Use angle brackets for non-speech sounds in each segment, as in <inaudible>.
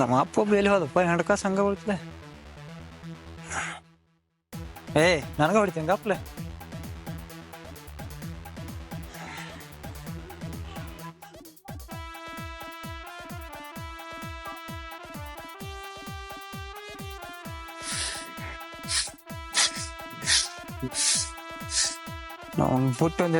ನಮ್ಮ ಅಪ್ಪ ಒಬ್ಬ ಎಲ್ಲಿ ಹೋದಪ್ಪ ಹಣಕಾಸು ಹಂಗ ಉಳ್ತದೆ ಏ ನನಗ ಹೊಡಿತೀನಿ ಗಪ್ಲೆ ನಾವು ಬಿಟ್ಟು ಒಂದು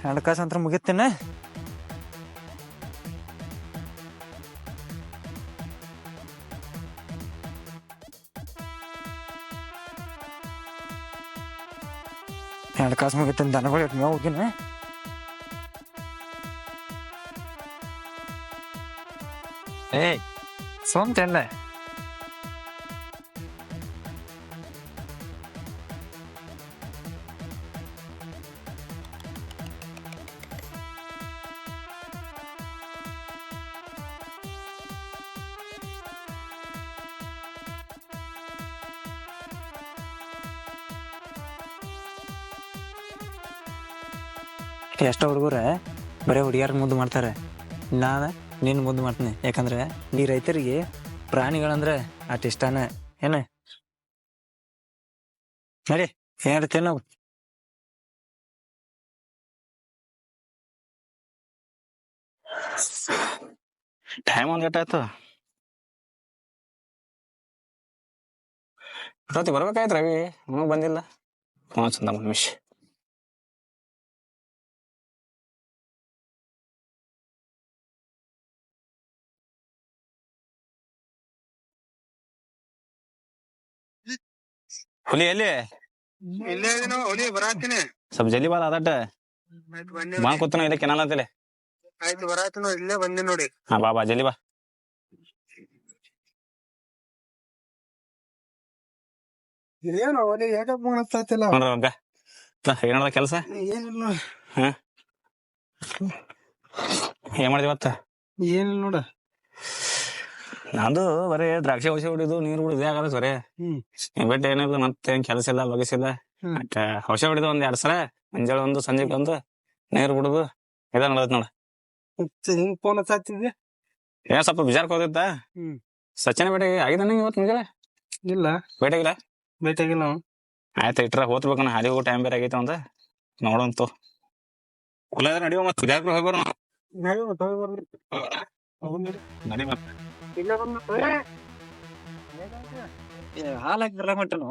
ಹೇಳಿತ್ತಪ್ಪ ಹಣಕಾಸು ಅಂತ ಮುಗಿತೇನೆ ಹಣಕಾಸು ಮುಗಿತೇನೆ ದನಗಳು ಇಟ್ಟು ಮೇವು ಹೋಗಿನ? ಏಯ್ ಸೋಮ್ತೆಲ್ಲ ಎಷ್ಟೋ ಹುಡುಗರ ಬರೀ ಹುಡುಗಿಯರ್ ಮುದ್ದು ಮಾಡ್ತಾರೆ. ನಾನು ನಿನ್ನ ಮುದ್ದು ಮಾಡ್ತೀನಿ. ಯಾಕಂದ್ರೆ ಈ ರೈತರಿಗೆ ಪ್ರಾಣಿಗಳಂದ್ರೆ ಅಟ್ ಇಷ್ಟನ. ಏನ? ನಡಿ ಏನಿರ್ತೇನೆ ನಾವು. ಟೈಮ್ ಒಂದ್ ಆಯ್ತು. ಇವತ್ತು ಬರ್ಬೇಕಾಯ್ತು ರವಿ? ಬಂದಿಲ್ಲ. ಹ್ಞೂ ಚಂದ ನಿಮಿಷ ಹುಲಿ ಎಲ್ಲಿ? ಇಲ್ಲೇ ಇದೀನಿ ಹೊಡಿ ಬರಾತೀನಿ. ಸ್ವಲ್ಪ ಜಲ್ದಿ ಬಾ ಅದಟ್ಟ ಆಯ್ತು ಬನ್ನಿ ಬಾ ಕೂತ ಇಲ್ಲ ಕೆನಾಲ ಅಂತೇಳಿ. ಆಯ್ತು ಬರಾತೀನಿ ನೋಡಿ ಇಲ್ಲೇ ಬಂದಿ ನೋಡಿ. ಹಾ ಬಾ ಬಾ ಜಲ್ದಿ ಬಾ. ಏನು ಯಾಕಪ್ಪ ನೋಡ್ರಿ ಏನದ ಕೆಲಸ? ಏನಿಲ್ಲ ಏನ್ ಮಾಡಿದ್ವಿ ಇವತ್ತ? ಏನಿಲ್ಲ ನೋಡ. ನಂದು ಬರೀ ದ್ರಾಕ್ಷಿ ಔಷಧಿ ಹೊಡಿದು ನೀರು ಕುಡಿದು ಆಗಲ್ಲ ಸರಿ ಹ್ಮ್. ಬಿಟ್ಟು ಏನಿಲ್ಲ ಮತ್ತೆ ಕೆಲಸ ಇಲ್ಲ ಬಗೆಸಿಲ್ಲ. ಅಟ್ಟ ಔಷಧಿ ಹೊಡಿದು ಒಂದ್ ಎರಡ್ ಸಲ ಮುಂಜಾಳೆ ಒಂದು ಸಂಜೆ ಒಂದು ನೀರು ಕುಡಿದು ಇದ ನಡೆದ್ ನೋಡ. ಮತ್ತೆ ಹಿಂಗ್ ಫೋನ್ ಹಚ್ಚಾತಿದ್ದೆ ಏನ್ ಸ್ವಲ್ಪ ಬಿಜಾರ್ಕ್ ಹೋದಿತ್ತ ಹ್ಮ್. ಸಚಿನ ಬೇಟೆ ಆಗಿದೆ ನಂಗೆ ಇವತ್ತು ಮುಂಜಾಳೆ? ಇಲ್ಲ. ಬೇಟಾಗಿಲ್ಲ ಬೇಟಾಗಿಲ್ಲ ಆಯ್ತ ಇಟ್ರ ಹೋತ್ಬೇಕು ನಾ ಹೋಗೋ ಟೈಮ್ ಬೇರೆ ಆಗೈತೆ ಅಂತ ನೋಡಂತು ಕುಲಾದ್ರೆ ನಡಿಯೋ ಮತ್ತೆ ಬಿಜಾರ್ಪುರ ಮತ್ತೆ ಹೋಗಿ ಬರ್ರಿ. ನಡಿ ಮತ್ತೆ ಇಲ್ಲೇ ಬಂದ್ಬಿಟ್ಟು. ಹಾಲು ಹಾಕಿ ಬರಕ್ ಹೊಂಟನು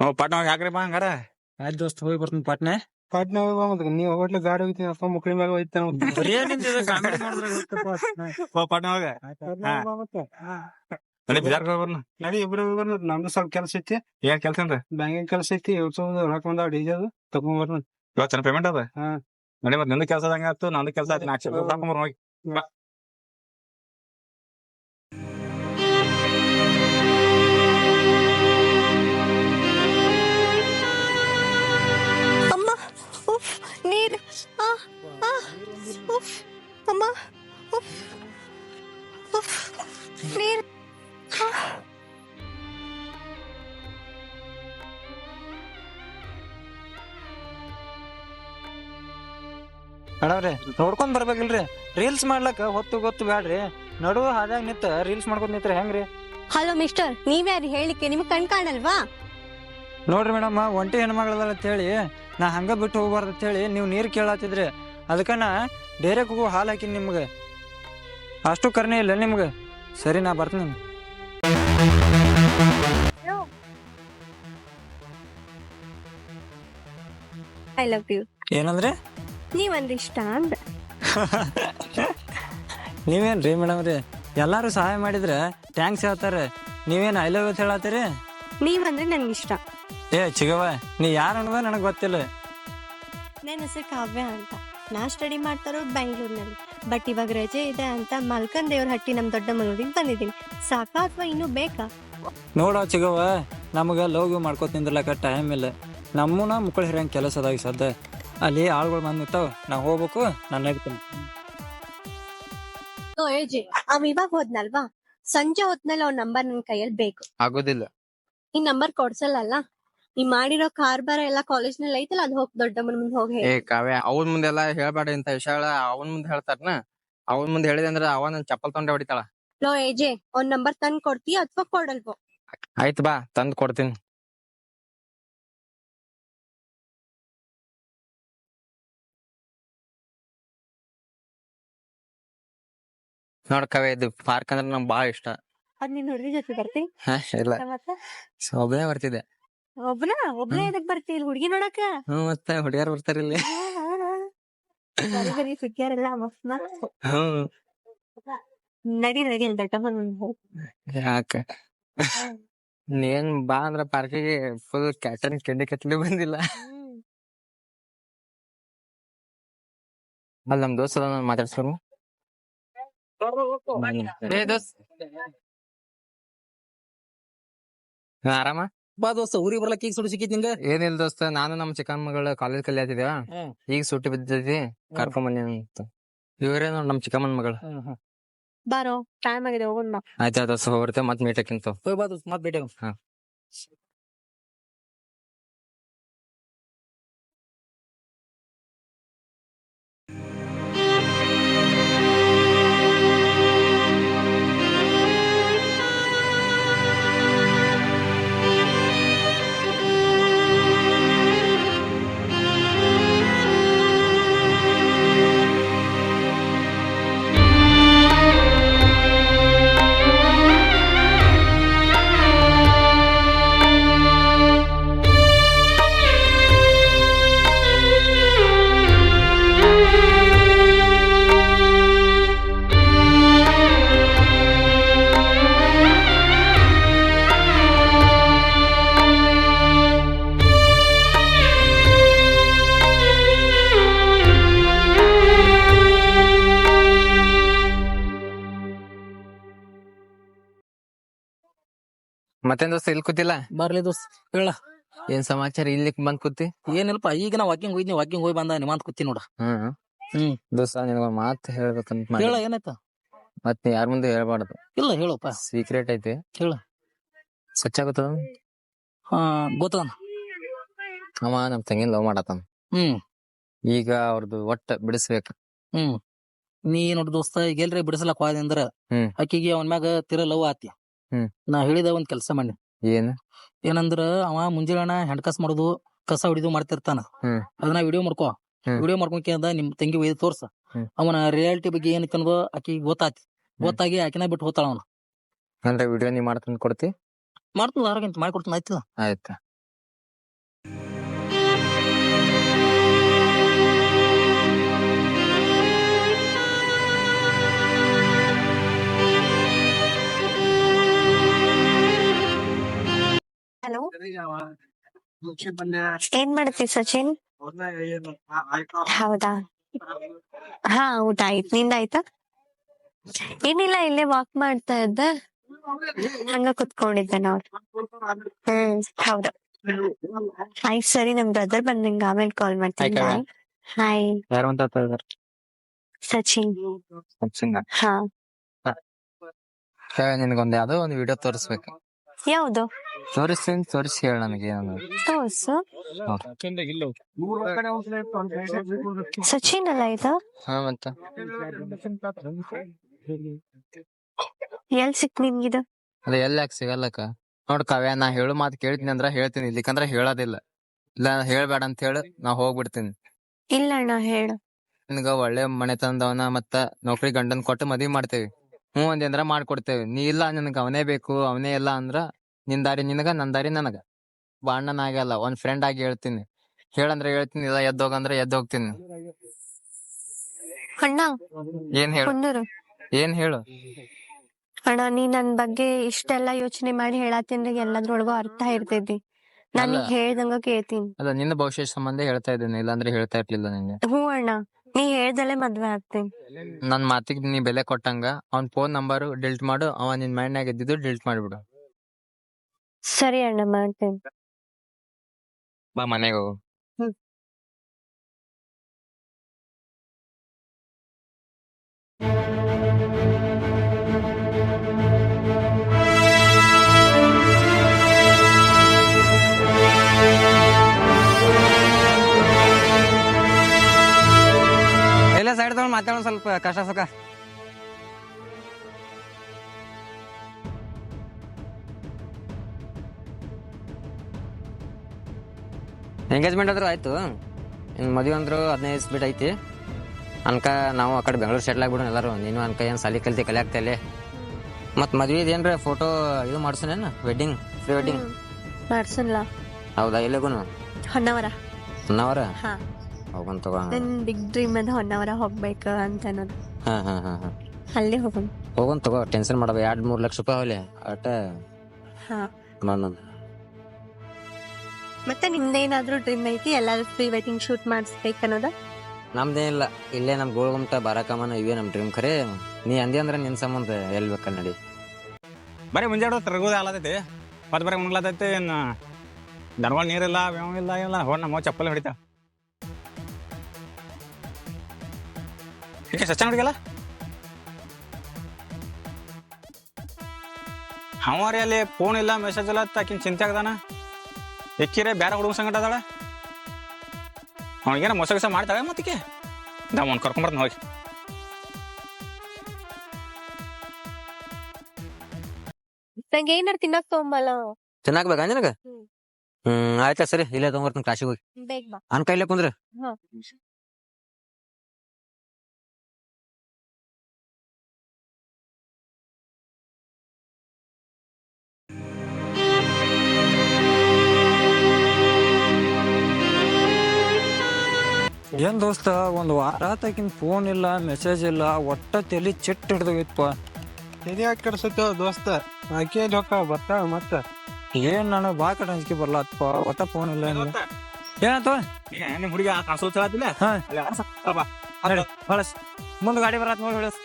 ಹ್ಞೂ ಪಾಟ್ನ ಹೋಗಿ ಹಾಕ್ರಿ ಬಾ ಹಂಗಾರ. ಆಯ್ತು ದೋಸ್ತ ಹೋಗಿ ಬರ್ತೀನಿ ಪಾಟ್ನೆ. ಪಾಟ್ನೆ ಹೋಗಿ ಬಾ ಮತ್ತೆ ನೀವು ಹೋಗ್ಲಿ ಗಾಡಿ ಹೋಗ್ತೀನಿ ಅಪ್ಪ ಮುಕ್ಳಿ ಮ್ಯಾಗ ಹೋಯ್ತಾನ ಬರೀ ನಿಂತಿದೆ ಕಾಮಿಡಿ ಮಾಡಿದ್ರೆ ಗೊತ್ತಪ್ಪ. ಹೋ ಪಾಟ್ನ ಹೋಗ ನಡಿ ಇಬ್ರು ಹೋಗಿ ಬರ್ರಿ. ನಮ್ದು ಸ್ವಲ್ಪ ಕೆಲಸ ಐತಿ. ಏನ್ ಕೆಲಸ ಅಂದ್ರೆ? ಬ್ಯಾಂಕಿಂಗ್ ಕೆಲಸ ಐತಿ ರೊಕ್ಕ ಬಂದಾವ ಡಿಜೆದು ತಗೊಂಡ್ ಬರ್ರಿ ಇವತ್ತು ಪೇಮೆಂಟ್ ಅದ? ಹಾ. ನಡಿ ಮತ್ತೆ ನಿಂದು ಕೆಲಸ ಹಂಗ ಆಯ್ತು ನಂದು ಕೆಲಸ ಆಯ್ತು ನಾಲ್ಕು ಹೋಗಿ Ah. ಮೇಡಮ್ರಿ ನೋಡ್ಕೊಂಡ್ ಬರ್ಬೇಕಿಲ್ರಿ? ರೀಲ್ಸ್ ಮಾಡ್ಲಕ್ಕ ಹೊತ್ತು ಗೊತ್ತು ಬ್ಯಾಡ್ರಿ. ನಡು ಹಾದ್ಯಾಗ ನಿಂತ ರೀಲ್ಸ್ ಮಾಡ್ಕೊಂಡ್ ನಿಂತ್ರ ಹೆಂಗ್ರಿ? ಹಲೋ ಮಿಸ್ಟರ್ ನೀವ್ಯಾರು ಹೇಳಿಕ್ಕೆ ನಿಮ್ಗೆ ಕಣ್ ಕಾಣಲ್ವಾ? ನೋಡ್ರಿ ಮೇಡಮ್ ಒಂಟಿ ಹೆಣ್ಮಗಳದಲ್ಲ ಅಂತೇಳಿ ನಾ ಹಂಗ ಬಿಟ್ಟು ಹೋಗ್ಬಾರ್ದು ಅಂತೇಳಿ ನೀವು ನೀರು ಕೇಳತ್ತಿದ್ರಿ ಅದಕ್ಕ ನಾ ಡೈರೆಕ್ಟ್ ಹೋಗು ಹಾಲು ಹಾಕಿನಿ ನಿಮ್ಗೆ. ಅಷ್ಟು ಕರ್ನೆ ಇಲ್ಲ ನಿಮ್ಗೆ. ಸರಿ ನಾ ಬರ್ತೀನಿ. ಐ ಲವ್ ಯು ಏನಂದ್ರೆ? ನೀವಂದ್ರೆ ಇಷ್ಟ ಅಂದ. <laughs> ನೀವೇನ್ರಿ ಮೇಡಮ್ ರೀ? ಎಲ್ಲಾರು ಸಹಾಯ ಮಾಡಿದ್ರೆ ಥ್ಯಾಂಕ್ಸ್ ಹೇಳ್ತಾರೆ. ನೀವೇನ್ ಐ ಲವ್ ಹೇಳತ್ತೀರಿ? ನೀವಂದ್ರೆ ನನ್ಗೆ ಇಷ್ಟ. ಏ ಚಿಗವ ನೀ ಯಾರು ಅನ್ನೋದು ನನಗೆ ಗೊತ್ತಿಲ್ಲ. ನನ್ನ ಹೆಸರು ಕಾವ್ಯ ಅಂತ. ನಾ ಸ್ಟಡಿ ಮಾಡ್ತಾರೋ ಬೆಂಗಳೂರಿನಲ್ಲಿ. ಬಟ್ ಇವಾಗ ರಜೆ ಇದೆ ಅಂತ ಮಲ್ಕನ್ ದೇವ್ರ ಹಟ್ಟಿ ನಮ್ಮ ದೊಡ್ಡ ಮಗಳೂರಿಗೆ ಬಂದಿದ್ದೀನಿ. ಸಾಕಾ ಅಥವಾ ಇನ್ನೂ ಬೇಕಾ? ನೋಡ ಚಿಗವ ನಮಗೆ ಲವ್ ಮಾಡ್ಕೋತ ಮಾಡ್ಕೊತ ನಿಂದ್ರಲಕ್ಕ ಟೈಮ್ ಇಲ್ಲ. ನಮ್ಮನ ಮುಕ್ಕಳು ಹಿರಿಯಂಗೆ ಕೆಲಸ ಅದಾಗಿ ಸದ್ಯ ಅಲ್ಲಿ ಆಳ್ಗಳು ಬಂದು ನಿಂತಾವ. ನಾ ಹೋಗ್ಬೇಕು ನಾನು ಹೇಳ್ತೀನಿ. ಏಜಿ ಏಜೆ ಅವ್ ಇವಾಗ ಹೋದ್ನಲ್ವಾ? ಸಂಜೆ ಹೊತ್ನಲ್ಲಿ ಅವ್ನ ನಂಬರ್ ನನ್ ಕೈಯಲ್ಲಿ ಬೇಕು. ಆಗೋದಿಲ್ಲ. ಈ ನಂಬರ್ ಕೊಡ್ಸಲ್ಲ ನೀ ಮಾಡಿರೋ ಕಾರ್ಬಾರ ಎಲ್ಲ ಕಾಲೇಜ್ನಲ್ಲಿ ಐತಲ್ಲ ಅದ್ ಹೋಗ್ ದೊಡ್ಡಮ್ಮನ ಮುಂದೆ ಹೋಗಿ ಏ ಕಾವ್ಯ ಅವನ್ ಮುಂದೆಲ್ಲ ಹೇಳ್ಬೇಡ ಇಂತ ವಿಷಯಗಳ. ಅವನ್ ಮುಂದೆ ಹೇಳ್ತಾರನ? ಅವನ್ ಮುಂದೆ ಹೇಳಿದೆ ಅಂದ್ರ ಅವ ನನ್ ಚಪ್ಪಲ್ ತೊಂಡೆ ಹೊಡಿತಾಳ. ಲೋ ಏಜೆ ಒಂದ್ ನಂಬರ್ ತಂದ್ ಕೊಡ್ತೀಯ ಅಥವಾ ಕೊಡಲ್ವೋ? ಆಯ್ತು ಬಾ ತಂದ್ ಕೊಡ್ತೀನಿ. ನೋಡ್ ಕಾವ್ಯ ಇದು ಪಾರ್ಕ್ ಅಂದ್ರೆ ನಂಗೆ ಬಾಳ ಇಷ್ಟ. ಅದ್ ನೀನ್ ಹುಡುಗಿ ಜೊತೆ ಬರ್ತಿ? ಹಾ ಇಲ್ಲ. ಸೊಬೇ ಒಬ್ಬನೇ ಬರ್ತಿದ್ದೆ ಒಬ್ನ ಒಬ್ನೇ ಎದಕ್ ಬರ್ತಿ ಇಲ್ಲಿ ಹುಡುಗಿ ನೋಡಕ. ಹ್ಮ್ ಮತ್ತ ಹುಡುಗಿಯರ್ ಬರ್ತಾರಿಲ್ಲ ಬರೀ ಬರೀ ಸುಗ್ಗಿಯಾರೆಲ್ಲ ಮಸ್ತ್ ಹ್ಮ್. ನಡಿ ನಡಿ ಅಲ್ಲಿ ಹೋಗ್ ಯಾಕ? ನೀನ್ ಬಾ ಅಂದ್ರ ಪಾರ್ಕಿಗೆ ಫುಲ್ ಕ್ಯಾಟರಿಂಗ್ ಕೆಂಡಿ ಕತ್ಲಿ ಬಂದಿಲ್ಲ. ಅಲ್ಲಿ ನಮ್ ದೋಸ್ತ ನಾನು ಮಾತಾಡ್ಸ್ಕೊಡು. ಏ ದೋಸ್ತ್. ಹಾ, ಆರಾಮ? ಬಾ ದೋಸ್ತ ಊರಿಗೆ ಬರ್ಲಕ್ ಈಗ ಸುಡು ಸಿಕ್ಕಿತ್ ನಿಂಗ? ಏನಿಲ್ಲ ದೋಸ್ತ ನಾನು ನಮ್ಮ ಚಿಕ್ಕನ್ ಮಗಳ ಕಾಲೇಜ್ ಕಲಿ ಹ್ಮ್. ಈಗ ಸುಟ್ಟಿ ಬಿದ್ದೈತಿ ಕರ್ಕೊಂಡ್ ಬನ್ನಿ ಅಂತ. ಇವರೇ ನೋಡ್ ನಮ್ ಚಿಕ್ಕಮ್ಮನ ಮಗಳ. ಬಾರೋ ಟೈಮ್ ಆಗಿದೆ ಹೋಗೋಣ ಬಾ. ಆಯ್ತಾ ದೋಸ್ತ ಹೋಗ್ತೇವೆ ಮತ್ ಮೀಟ್ ಹಾಕಿಂತ ಹೋಯ್ ಬಾ ದೋಸ್ತ ಮತ್ ಭೇಟಿ ಆಗೋಣ. ಹಾ. ಮತ್ತೇನ್ ದೋಸ್ತ ಇಲ್ಲಿ ಕೂತಿಲ್ಲ? ಬರ್ಲಿ ದೋಸ್ತ ಹೇಳ. ಏನ್ ಸಮಾಚಾರ? ಇಲ್ಲಿ ಬಂದ್ ಕೂತಿ? ಏನಿಲ್ಪ ಈಗ ನಾ ವಾಕಿಂಗ್ ಹೋಗಿದ್ನಿ ವಾಕಿಂಗ್ ಹೋಗಿ ಬಂದ ನಿಮಾಂತ್ ಕೂತಿ ನೋಡ. ಹ್ಮ್. ಹ್ಮ್. ದೋಸ್ತ ನಿನಗೊಂದ್ ಮಾತ್ ಹೇಳ್ಬೇಕಂತ ಮಾಡಿ. ಹೇಳ ಏನಾಯ್ತ? ಮತ್ ನೀ ಯಾರ ಮುಂದೆ ಹೇಳ್ಬಾರ್ದು. ಇಲ್ಲ ಹೇಳಪ್ಪ. ಸೀಕ್ರೆಟ್ ಐತಿ. ಹೇಳು. ಸ್ವಚ್ಛ ಗೊತ್ತದ ಹಾ ಗೊತ್ತದ ಅವ ನಮ್ ತಂಗಿನ ಲವ್ ಮಾಡತಾನ ಹ್ಮ್. ಈಗ ಅವ್ರದ್ದು ಒಟ್ಟ ಬಿಡಿಸ್ಬೇಕ. ಹ್ಮ್. ನೀ ನೋಡ್ ದೋಸ್ತ ಈಗ ಎಲ್ರಿ ಬಿಡಿಸ್ಲಕ್ ಹೋದೆ ಅಂದ್ರ ಹ್ಮ್. ಆಕಿಗೆ ಅವನ್ ಮ್ಯಾಗ ತಿರ ಲವ್ ಆತಿ ಹ್ಮ್. ನಾ ಹೇಳಿದ ಒಂದ್ ಕೆಲಸ ಮಾಡಿ ಏನ್? ಏನಂದ್ರ ಅವ ಮುಂಜಾನೆ ಹೆಣ್ಕಾಸ್ ಮಾಡುದು ಕಸ ಹೊಡಿದು ಮಾಡ್ತಿರ್ತಾನ. ಹ್ಮ್. ಅದನ್ನ ವಿಡಿಯೋ ಮಾಡ್ಕೋ. ವಿಡಿಯೋ ವಿಡಿಯೋ ಮಾಡ್ಕೊಂಡ್ ನಿಮ್ ತಂಗಿ ಒಯ್ದು ತೋರ್ಸ. ಹ್ಮ್. ಅವನ ರಿಯಾಲಿಟಿ ಬಗ್ಗೆ ಏನ್ ಅನ್ನೋದು ಆಕಿ ಗೊತ್ತಾತಿ. ಗೊತ್ತಾಗಿ ಆಕಿನ ಬಿಟ್ಟು ಹೋತಾಳ ಅವನು. ಅಂತ ವಿಡಿಯೋ ನೀ ಮಾಡ್ತಂದ್ ಕೊಡ್ತಿ? ಮಾಡ್ತದ ಆರೋಗ್ಯ ಮಾಡ್ಕೊಡ್ತಾನ ಆಯ್ತು ಆಯ್ತಾ. ಏನ್ ಮಾಡ್ತಿ ಸಚಿನ್? ಹೌದಾ? ಹಾ ಊಟ ಆಯ್ತು. ನಿಂದ ಆಯ್ತಾ? ಏನಿಲ್ಲ ಇಲ್ಲೇ ವಾಕ್ ಮಾಡ್ತಾ ಇದ್ದೆ. ಹಂಗ ಕುತ್ಕೊಂಡಿದ್ದೆ ನಾವು. ಹ್ಮ್ ಹೌದು. ಆಯ್ತು ಸರಿ ನಮ್ ಬ್ರದರ್ ಬಂದ್ ನಿಂಗ ಆಮೇಲೆ ಕಾಲ್ ಮಾಡ್ತೀನಿ. ಹಾಯ್ ಯಾರು ಅಂತ ಇದಾರ ಸಚಿನ್. ಸಿಂಗ ಹಾ. ನಿನಗೊಂದ್ ಯಾವ್ದೋ ಒಂದು ವಿಡಿಯೋ ತೋರಿಸ್ಬೇಕು. ಯಾವ್ದು? ತೋರಿಸ್ತೀನಿ ತೋರಿಸಿ ಹೇಳ ನನಗೆ ಏನದು ತೋರ್ಸು. ಸಚಿನ್ ಅಲ್ಲ ಇದು? ಹಾ ಮತ್ತ. ಎಲ್ ಸಿಕ್ ನಿನ್ಗಿದು? ಅದ ಎಲ್ಲಾಕ್ ಸಿಗಲ್ಲಕ್ಕ? ನೋಡ್ ಕಾವ್ಯ ನಾ ಹೇಳು ಮಾತು ಕೇಳ್ತೀನಿ ಅಂದ್ರ ಹೇಳ್ತೀನಿ ಇಲ್ಲಿಕಂದ್ರ ಹೇಳೋದಿಲ್ಲ. ಇಲ್ಲ ಹೇಳ್ಬೇಡ ಅಂತ ಹೇಳು ನಾ ಹೋಗ್ಬಿಡ್ತೀನಿ. ಇಲ್ಲ ಅಣ್ಣ ಹೇಳು. ನಿನ್ಗ ಒಳ್ಳೆ ಮನೆತನದವನ ಮತ್ತ ನೌಕರಿ ಗಂಡನ್ ಕೊಟ್ಟು ಮದ್ವಿ ಮಾಡ್ತೇವಿ. ಹ್ಞೂ ಅಂದ್ರೆ ಅಂದ್ರ ಮಾಡ್ಕೊಡ್ತೇವಿ. ನೀ ಇಲ್ಲ ನನ್ಗ ಅವನೇ ಬೇಕು ಅವನೇ ಇಲ್ಲ ಅಂದ್ರ ನಿನ್ ದಾರಿ ನಿನಗ ನನ್ ದಾರಿ ನನಗ. ಬಾಂಡನ ಆಗಲ್ಲ ಒಂದ್ ಫ್ರೆಂಡ್ ಆಗಿ ಹೇಳ್ತೀನಿ. ಹೇಳಂದ್ರೆ ಹೇಳ್ತೀನಿ ಇಲ್ಲ ಎದ್ದೋಗಂದ್ರೆ ಎದ್ದೋಗ್ತೀನಿ. ಎದ್ದು ಹೋಗ್ತೀನಿ ಅಣ್ಣ. ಏನ್ ಹೇಳು? ಏನ್ ಹೇಳು? ಅಣ್ಣ ನೀ ನನ್ ಬಗ್ಗೆ ಇಷ್ಟೆಲ್ಲ ಯೋಚನೆ ಮಾಡಿ ಹೇಳತ್ತೀನಿ ಎಲ್ಲದ್ರೊಳಗೂ ಅರ್ಥ ಇರ್ತೈತಿ. ನಾನು ಅಲ್ಲ. ಹೇಳ್ದಂಗ ಕೇಳ್ತೀನಿ. ಅಲ್ಲ ನಿನ್ನ ಭವಿಷ್ಯ ಸಂಬಂಧ ಹೇಳ್ತಾ ಇದ್ದೀನಿ ಇಲ್ಲಾಂದ್ರೆ ಹೇಳ್ತಾ ಇರ್ಲಿಲ್ಲ ನಿಂಗೆ ಹ್ಞೂ ಅಣ್ಣ ನೀ ಹೇಳ್ದಲೆ ಮದ್ವೆ ಆಗ್ತೀನಿ. ನನ್ ಮಾತಿಗೆ ನೀ ಬೆಲೆ ಕೊಟ್ಟಂಗ ಅವ್ನ್ ಫೋನ್ ನಂಬರ್ ಡಿಲ್ಟ್ ಮಾಡು ಅವ ನಿನ್ ಮೈಂಡ್ನಾಗ ಇದ್ದಿದ್ದು ಡಿಲ್ಟ್ ಮಾಡ್ಬಿಡು. ಸರಿ ಅಣ್ಣ ಮಾಡ್ತೀನಿ ಬಾ ಮನೆಗೆ ಹೋಗು ಎಲ್ಲ ಸೈಡ್ ತಗೊಂಡು ಮಾತಾಡೋಣ ಸ್ವಲ್ಪ ಕಷ್ಟ ಸುಖ ಎಂಗೇಜ್ಮೆಂಟ್ ಆದ್ರೂ ಆಯ್ತು. ಇನ್ನು ಮದುವೆ ಅಂದ್ರು ಹದಿನೈದು ಬಿಟ್ಟು ಐತಿ. ಅನ್ಕ ನಾವು ಆ ಕಡೆ ಬೆಂಗಳೂರು ಸೆಟ್ಲ್ ಆಗ್ಬಿಡೋಣ ಎಲ್ಲರೂ. ನೀನು ಅನ್ಕ ಏನು ಸಾಲಿ ಕಲ್ತಿ ಕಲಿಯಾಗ್ತಲೆ ಮತ್ತು ಮದ್ವೆದು ಏನ್ರ ಫೋಟೋ ಇದು ಮಾಡ್ಸೋನೇನು ವೆಡ್ಡಿಂಗ್ ಪ್ರೀ ವೆಡ್ಡಿಂಗ್ ಮಾಡ್ಸಲ್ಲ ಹೌದಾ ಎಲ್ಲಿಗೂ ಹೊನ್ನವರ. ಹೊನ್ನವರ? ಹಾ. ಹೋಗೋಣ ತಗೋ. ನನ್ ಬಿಗ್ ಡ್ರೀಮ್ ಅದ ಹೊನ್ನವರ ಹೋಗ್ಬೇಕು ಅಂತ ಅನ್ನೋದು. ಹಾಂ ಹಾಂ ಹಾಂ ಹಾಂ. ಅಲ್ಲೇ ಹೋಗೋಣ. ಹೋಗೋಣ ತಗೋ ಟೆನ್ಷನ್ ಮಾಡಬೇಡ. ಎರಡು ಮೂರು ಲಕ್ಷ ರೂಪಾಯಿ ಅವಲೆ ಅಟ. ಹಾಂ. ಮಾಡೋಣ ಮತ್ತೆ ನಿಮ್ದೇನಾದ್ರೂ ಡ್ರೀಮ್ ಐತಿ? ಎಲ್ಲಾದ್ರೂ ಪ್ರೀ ವೆಡ್ಡಿಂಗ್ ಶೂಟ್ ಮಾಡಿಸ್ಬೇಕು ಅನ್ನೋದ ನಮ್ದೇನಿಲ್ಲ. ಇಲ್ಲೇ ನಮ್ಮ ಗೋಳ್ಗುಮ್ಟ ಬಾರಾಕಮ್ಮನ ಇವೇ ನಮ್ಮ ಡ್ರೀಮ್ ಖರೆ. ನೀ ಅಂದಿ ಅಂದ್ರೆ ನಿನ್ನ ಸಂಬಂಧ ಎಲ್ಲಿ ಬೇಕಲ್ಲಿ ನಡಿ. ಬರೀ ಮುಂಜಾನೆ ತಿರುಗೋದೇ ಆಲತೈತಿ ಮತ್ತೆ ಬರೀ ಮುಂಗ್ಲಾತೈತಿ ದನಗಳ ನೀರಿಲ್ಲ ವ್ಯಾವ ಇಲ್ಲ ಇಲ್ಲ ಹೋಡ್ ನಮ್ಮ ಚಪ್ಪಲಿ ಹೊಡಿತಾ ಏಕೆ ಸಚ್ಚ ಹುಡುಗಲ್ಲ ಹಂವಾರಿ ಅಲ್ಲಿ ಫೋನ್ ಇಲ್ಲ ಮೆಸೇಜ್ ಇಲ್ಲ ಆಕಿನ ಚಿಂತೆ ಆಗದಾನ? ಎಕ್ಕಿರೆ ಬೇರೆ ಹುಡುಗ ಸಂಗಟ ಅದಾಳ? ಅವನಿಗೇನ ಮೋಸ ಗಿಸ ಮಾಡ್ತಾಳೆ ಮತ್ತಿಕೆ ನಾವು ಅವ್ನು ಕರ್ಕೊಂಬರ್ತಾನೆ ಹೋಗಿ. ನಂಗೆ ಏನಾರು ತಿನ್ನಕ್ ತಗೊಂಬಲ್ಲ. ಚೆನ್ನಾಗ್ಬೇಕಾ ನಿನಗ? ಹ್ಮ್. ಹ್ಮ್ ಆಯ್ತಾ ಸರಿ ಇಲ್ಲೇ ತಗೊಂಬರ್ತೀನಿ ಕಾಶಿಗೆ ಹೋಗಿ. ಬೇಗ ಬಾ. ಅನ್ ಕೈಲೇ ಕುಂದ್ರ. ಏನ್ ದೋಸ್ತ ಒಂದು ವಾರ ಆತಾಕಿನ ಫೋನ್ ಇಲ್ಲ ಮೆಸೇಜ್ ಇಲ್ಲ ಒಟ್ಟ ತಲಿ ಚಿಟ್ ಹಿಡ್ದೋಗಿತ್ಪ. ತಲೆ ಯಾಕೆ ಕೆಡ್ಸತ್ತೋ ದೋಸ್ತ ಆಕೆ ಜೋಕ ಬರ್ತಾ ಮತ್ತ? ಏನ್ ನನಗೆ ಬಾ ಕಡೆ ಅಂಜಿಕೆ ಬರ್ಲಾತ್ಪ ಒಟ್ಟ ಫೋನ್ ಇಲ್ಲ ಏನಿಲ್ಲ ಏನು ಹುಡುಗ ಕಾಸು ಚಲಾತಿಲ್ಲ ಹಾ. ಬಳಸ್ ಮುಂದೆ ಗಾಡಿ ಬರತ್ ನೋಡಿ ಹೊಳಸ್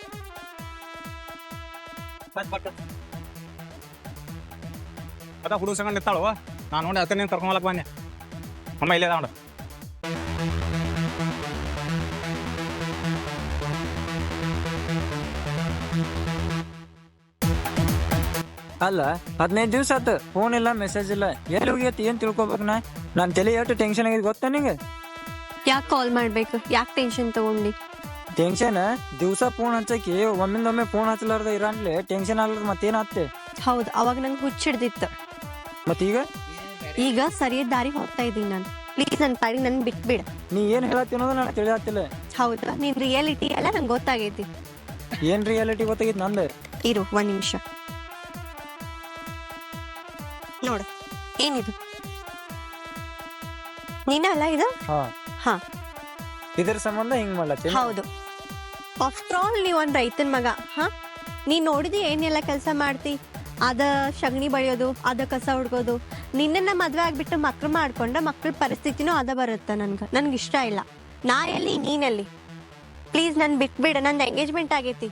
ಅದ ಹುಡುಗ ಸಂಗಡ ನಿಂತಾಳು? ನಾನು ನೋಡಿ ಅತ್ತ ನೀನು ಕರ್ಕೊಂಡ್ ಬನ್ನಿ ಅಮ್ಮ ಇಲ್ಲೇ ನೋಡು. ಅಲ್ಲ ಹದಿನೈದು ದಿವ್ಸ ಆತು. ಫೋನ್ ಇಲ್ಲ ಮೆಸೇಜ್ ಇಲ್ಲ. ಎಲ್ಲಿ ಹೋಗಿತ್ತು ಏನ್ ತಿಳ್ಕೊಬೇಕು ನಾ ನಾನು ತಲೆ ಎಷ್ಟು ಟೆನ್ಷನ್ ಆಗಿದೆ ಗೊತ್ತಾ ನಿಂಗೆ? ಯಾಕೆ ಕಾಲ್ ಮಾಡ್ಬೇಕು? ಯಾಕೆ ಟೆನ್ಷನ್ ತಗೊಂಡಿ? ಟೆನ್ಷನ್ ದಿವ್ಸ ಫೋನ್ ಹಚ್ಚಕ್ಕೆ ಒಮ್ಮಿಂದೊಮ್ಮೆ ಫೋನ್ ಹಚ್ಚಲಾರ್ದ ಇರನ್ಲೆ ಟೆನ್ಷನ್ ಆಗ್ಲಾರ್ದ ಮತ್ತೇನಾತ್ತೆ ಹೌದು ಅವಾಗ ನಂಗೆ ಹುಚ್ಚಿಡ್ದಿತ್ತು ಮತ್ತೀಗ? ಈಗ ಸರಿಯಾದ ದಾರಿ ಹೋಗ್ತಾ ಇದ್ದೀನಿ ನಾನು. ಪ್ಲೀಸ್ ನನ್ನ ಪಾರಿ ನನ್ ಬಿಟ್ಬಿಡ. ನೀ ಏನ್ ಹೇಳತ್ತಿ ಅನ್ನೋದು ನನಗೆ ತಿಳಿಯತ್ತಿಲ್ಲ ಹೌದಾ? ನೀನ್ ರಿಯಾಲಿಟಿ ಎಲ್ಲ ನಂಗೆ ಗೊತ್ತಾಗೈತಿ. ಏನ್ ರಿಯಾಲಿಟಿ ಗೊತ್ತಾಗಿತ್ತು ನಂದು? ಇರು ಒಂದ್ ನಿಮಿಷ. ನೋಡು. ಏನಿದು? ನೀನ ಅಲ್ಲ ಇದು? ಹಾ. ಹಾ. ಇದ್ರ ಸಂಬಂಧ ಹಿಂಗ್ ಮಾಡ್ಲತ್ತಿ? ಹೌದು. ಆಫ್ಟರ್ ಆಲ್ ನೀವ್ ಒಂದ್ ರೈತನ ಮಗ ಹಾ? ನೀನ್ ನೋಡಿದಿ ಏನೆಲ್ಲ ಕೆಲಸ ಮಾಡ್ತಿ? ಅದ ಸಗಣಿ ಬಳಿಯೋದು ಅದ ಕಸ ಹುಡ್ಕೋದು. ನಿನ್ನ ಮದ್ವೆ ಆಗ್ಬಿಟ್ಟು ಮಕ್ಳು ಮಾಡ್ಕೊಂಡ ಮಕ್ಳ ಪರಿಸ್ಥಿತಿನೂ ಅದ ಬರುತ್ತೆ ನನ್ಗ. ನನ್ಗೆ ಇಷ್ಟ ಇಲ್ಲ. ನಾ ಎಲ್ಲಿ ನೀನಲ್ಲಿ ಪ್ಲೀಸ್ ನನ್ ಬಿಟ್ಬಿಡ ನಂದು ಎಂಗೇಜ್ಮೆಂಟ್ ಆಗೈತಿ.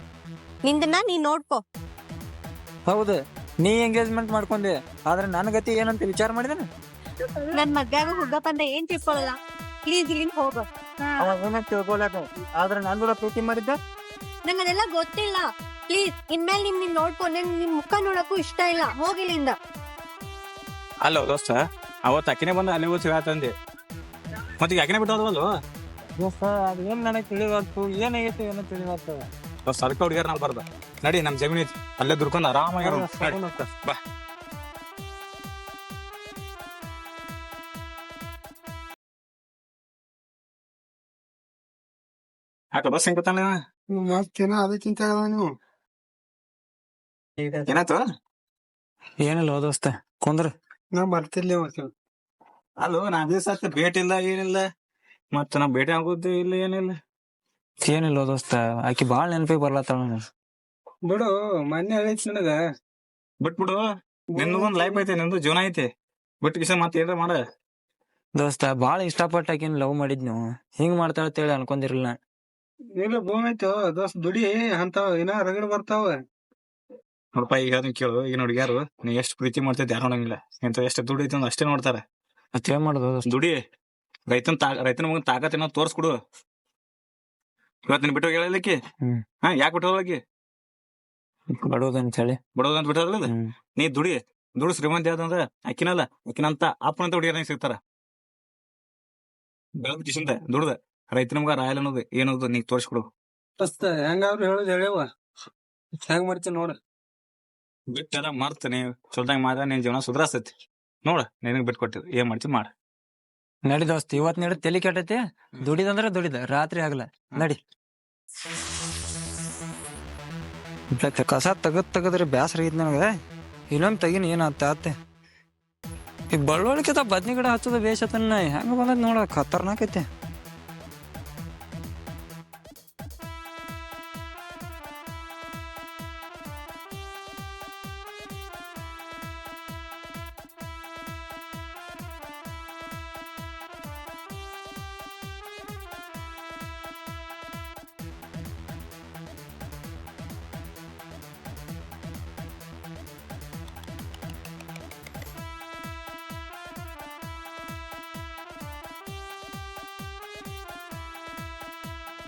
ನಿಂದನ್ನ ನೀ ನೋಡ್ಕೋ. ಹೌದು. ನೀ ಎಂಗೇಜ್ಮೆಂಟ್ ಮಾಡ್ಕೊಂಡೆ ಆದ್ರೆ ನನ್ನ ಗತಿ ಏನಂತ ವಿಚಾರ ಮಾಡಿದನ? ನನ್ ಮದ್ವೆಗ ಹುಡ್ಗಪ್ಪ ಅಂತ ಏನ್ ತಿಳ್ಕೊಳಲ್ಲ. ಪ್ಲೀಸ್ ಇಲ್ಲಿಂದ ಹೋಗ. ಅವಾಗ ಏನ ತಿಳ್ಕೊಳಕ ಆದ್ರೆ ನಾನು ಪ್ರೀತಿ ಮಾಡಿದ್ದೆ. ನಂಗೆ ಅದೆಲ್ಲ ಗೊತ್ತಿಲ್ಲ. ಪ್ಲೀಸ್ ಇನ್ಮೇಲೆ ನಿಮ್ ನಿಮ್ ನೋಡ್ಕೊ. ನಿಮ್ ನಿಮ್ ಮುಖ ನೋಡಕ್ಕೂ ಇಷ್ಟ ಇಲ್ಲ. ಹೋಗಿಲ್ಲಿಂದ ಅಲ್ಲ ದೋಸ್ತ. ಅವತ್ತು ಅಕ್ಕಿನೇ ಬಂದು ಅಲ್ಲಿ ಹೋಗಿ ಹೇಳತ್ತಂದೆ ಮತ್ತೆ ಈಗ ಅಕ್ಕಿನೇ ಬಿಟ್ಟು ಹೋದ್ವಲ್ಲು ದೋಸ್ತ ಅದ್ ಏನ್ ನನಗ್ ತಿಳಿವತ್ತು ಏನಾಗಿತ್ತು ಏನೋ ತಿಳಿವತ್ತು ದೋಸ್ತ ಅದಕ್ಕೆ ಹುಡುಗಿಯರ್ ನಾವು ಬರ್ದ. ನಡಿ ನಮ್ಮ ಜಮೀನ್ ಐತಿ. ಅಲ್ಲೇ ದುರ್ಕೊಂಡು ಆರಾಮಾಗಿರೋ ಬಾ. ಯಾಕೆ ಬಸ್ ಹೆಂಗ್ ಗೊತ್ತಾನ ಮತ್ತೇನ ಅದಕ್ಕಿಂತ ಅದ. ನೀವು ಏನಾಯ್ತು? ಏನಿಲ್ಲ ದೋಸ್ತ ಕುಂದ್ರ. ನಾ ಬರ್ತಿರ್ಲಿ ಮತ್ತೆ ಅಲ್ಲೋ ನಾ ದಿವಸ ಆಯ್ತು ಭೇಟಿ ಇಲ್ಲ ಏನಿಲ್ಲ. ಮತ್ತ ನಾ ಭೇಟಿ ಆಗೋದು ಇಲ್ಲ ಏನಿಲ್ಲ. ಏನಿಲ್ಲ ದೋಸ್ತ ಆಕಿ ಬಾಳ್ ನೆನಪಿಗೆ ಬರ್ಲತ್ತಾಳ ಬಿಡು ಮೊನ್ನೆ ಹೇಳಿತ್ ನನಗ. ಬಿಟ್ಬಿಡು ನಿಂದು ಒಂದ್ ಲೈಫ್ ಐತೆ ನಿಂದು ಜೀವನ ಐತೆ. ಬಿಟ್ಟು ಕಿಸ ಮತ್ತೆ ಏನ್ರ ಮಾಡ. ದೋಸ್ತ ಬಾಳ ಇಷ್ಟಪಟ್ಟ ಆಕಿನ್ ಲವ್ ಮಾಡಿದ್ ನೀವು. ಹಿಂಗ್ ಮಾಡ್ತಾಳ ಅಂತೇಳಿ ಅನ್ಕೊಂಡಿರ್ಲಿಲ್ಲ ನಾ. ಇಲ್ಲ ಬೋನ್ ಐತೋ ದೋಸ್ತ ದುಡಿ ಅಂತಾವ ಏನ ರಗಡ್ ಬರ್ತಾವ. ನೋಡಪ್ಪ ಈಗ ಅದನ್ನ ಕೇಳು ಈಗ ನೋಡಿ ಯಾರು ನೀ ಎಷ್ಟ್ ಪ್ರೀತಿ ಮಾಡ್ತಿದ್ದೆ ಯಾರು ನೋಡಂಗಿಲ್ಲ ಎಂತ ಎಷ್ಟು ದುಡ್ಡು ಐತಿ ಅಂತ ಅಷ್ಟೇ ನೋಡ್ತಾರ. ಮತ್ತೇನ್ ಮಾಡೋದು ದುಡಿ ರೈತನ ತಾ ರೈತನ ಮಗನ್ ತಾಕತ್ ಏನೋ ತೋರ್ಸ್ಕೊಡು. ಇವತ್ತು ನೀನ್ ಬಿಟ್ಟು ಹೇಳಿಕ್ಕೆ ಹ್ಮ್. ಹಾ ಯಾಕೆ ಬಿಟ್ಟು ಹೋಗಿ ಬಡೋದಂತ ಅಂತ ಹೇಳಿ ಬಡೋದು ಅಂತ ಬಿಟ್ಟು ಹೋಗ್ಲಿಲ್ಲ ಹ್ಮ್. ನೀ ದುಡಿ ದುಡು ಶ್ರೀಮಂತ ಯಾವ್ದಂದ್ರ ಅಕ್ಕಿನಲ್ಲ ಅಕ್ಕಿನಂತ ಅಪ್ಪನಂತ ಹುಡುಗಿಯರ ಸಿಗ್ತಾರ. ಬೆಳಗ್ಗೆ ಕಿಶಿಂದ ದುಡ್ದ ರೈತ ನಮ್ಗ ರಾಯಲ್ ಅನ್ನೋದು ಏನದು ನೀ ತೋರಿಸ್ಕೊಡು. ದೋಸ್ತ ಹೆಂಗಾದ್ರು ಹೇಳುದು ಹೇಳ್ಯವ ಹೆಂಗ್ ಮಾಡ್ತೀನಿ ನೋಡ. ಬಿಟ್ಟೆಲ್ಲ ಮರ್ತೀನಿ ಚೊಲ್ದಂಗ್ ಮಾಡ ನಿನ್ ಜೀವನ ಸುಧಾರಿಸ್ತೈತಿ. ನೋಡ ನಿನಗ್ ಬಿಟ್ಟು ಕೊಟ್ಟಿದ್ದು ಏನ್ ಮಾಡ್ತಿ ಮಾಡ. ನಡಿ ದೋಸ್ತ ಇವತ್ ನಡಿ ತಲಿ ಕೆಟ್ಟೈತಿ. ದುಡಿದಂದ್ರ ದುಡಿದ ರಾತ್ರಿ ಆಗಲ್ಲ ನಡಿ. ಕಸ ತೆಗದ್ ತಗದ್ರಿ ಬ್ಯಾಸರ ಐತ್ ನನಗ. ಇನ್ನೊಮ್ಮೆ ತೆಗಿನ ಏನು ಆತ ಆತೆ. ಈ ಬಳ್ಳೊಳಕಿತ ಬದ್ನಿ ಗಿಡ ಹಚ್ಚದ ಬೇಸತನ ಹೆಂಗ ಬಂದದ್ ನೋಡ, ಖತರ್ನಾಕ್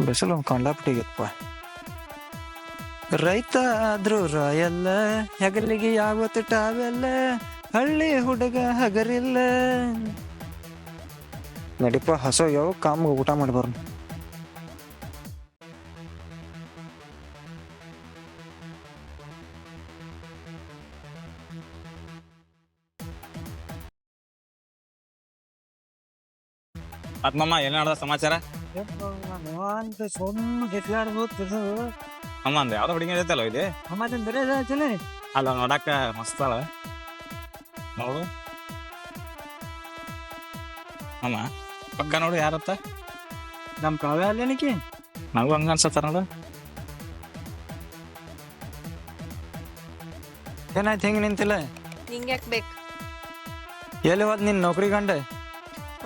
ಬಿಸಿಲು ಕಂಡಾಪಟ್ಟಿಗಪ್ಪ ರೈತ ಆದ್ರೂ ರಾಯಲ್ಲ, ಹೆಗಲಿಗೆ ಯಾವತ್ತು ಟಾವೆಲ್ಲ ಹಳ್ಳಿ ಹುಡುಗ ಹಗರಿಲ್ಲ. ನಡಿಪ, ಹಸೋ ಯಾವ ಕಾಮ್ ಊಟ ಮಾಡಿ ಬರೋಣ ಏನ್ ನಡೆದ ಸಮಾಚಾರ? ಅಮ್ಮ ಅಂದ ಯಾವ್ದೋ ಹುಡುಗಿ ಐತಲ್ಲ ಇದೆ? ಅಲ್ಲ ನೋಡಾಕ ಮಸ್ತ್ ಅಲ್ಲ ನೋಡು. ಅಮ್ಮ ಪಕ್ಕ ನೋಡು ಯಾರತ್ತ? ನಮ್ಮ ಕಾವ್ಯ ಅಲ್ಲೇನಿಕಿ ನಾವು ಹಂಗ ಅನ್ಸತ್ತಾರ ನೋಡು. ಏನಾಯ್ತು ಹೆಂಗೆ ನಿಂತಿಲ್ಲ? ನಿಂಗೆ ಯಾಕೆ ಬೇಕು? ಎಲ್ಲಿ ಹೋದ್ ನಿನ್ ನೌಕರಿ ಗಂಡ?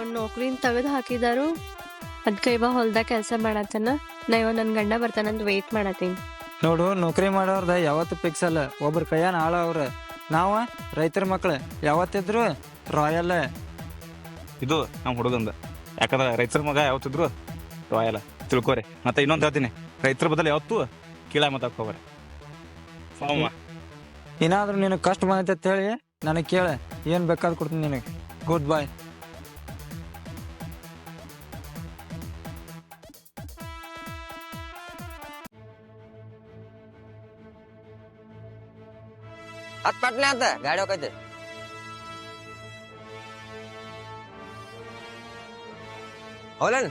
ಒಂದು ನೌಕರಿನ ತೆಗೆದು ಹಾಕಿದಾರು. ಅದ್ಕ ಇವಾಗ ಹೊಲ್ದಾಗ ಕೆಲಸ ಮಾಡತ್ತನ ನಾ ಇವಾಗ ನನ್ ಗಂಡ ಬರ್ತಾನಂತ ವೇಟ್ ಮಾಡತ್ತೀನಿ ನೋಡು ನೌಕರಿ ಮಾಡೋರ್ದ ಯಾವತ್ತು ಫಿಕ್ಸ್ ಅಲ್ಲ. ಒಬ್ರ ಕೈಯಾನ ಆಳ ಅವ್ರ. ನಾವ ರೈತರ ಮಕ್ಳು ಯಾವತ್ತಿದ್ರು ರಾಯಲ್ ಇದು ನಮ್ಮ ಹುಡುಗಂದ. ಯಾಕಂದ್ರೆ ರೈತರ ಮಗ ಯಾವತ್ತಿದ್ರು ರಾಯಲ್ ತಿಳ್ಕೊರಿ. ಮತ್ತೆ ಇನ್ನೊಂದು ಹೇಳ್ತೀನಿ. ರೈತರ ಬದಲು ಯಾವತ್ತು ಕೀಳ ಮಾತಾಕ್ ಹೋಗ್ರಿ ಸೋಮ. ಏನಾದ್ರೂ ನಿನಗೆ ಕಷ್ಟ ಬಂದೈತೆ ಅಂತ ಹೇಳಿ ನನಗೆ ಕೇಳ. ಏನು ಬೇಕಾದ್ ಕೊಡ್ತೀನಿ ನಿನಗೆ. ಗುಡ್ ಬಾಯ್ ಹತ್ ಪಟ್ನೆ ಅಂತ. ಗಾಡಿ ಹೋಗೈತಿ. ಹೌಲೇನ್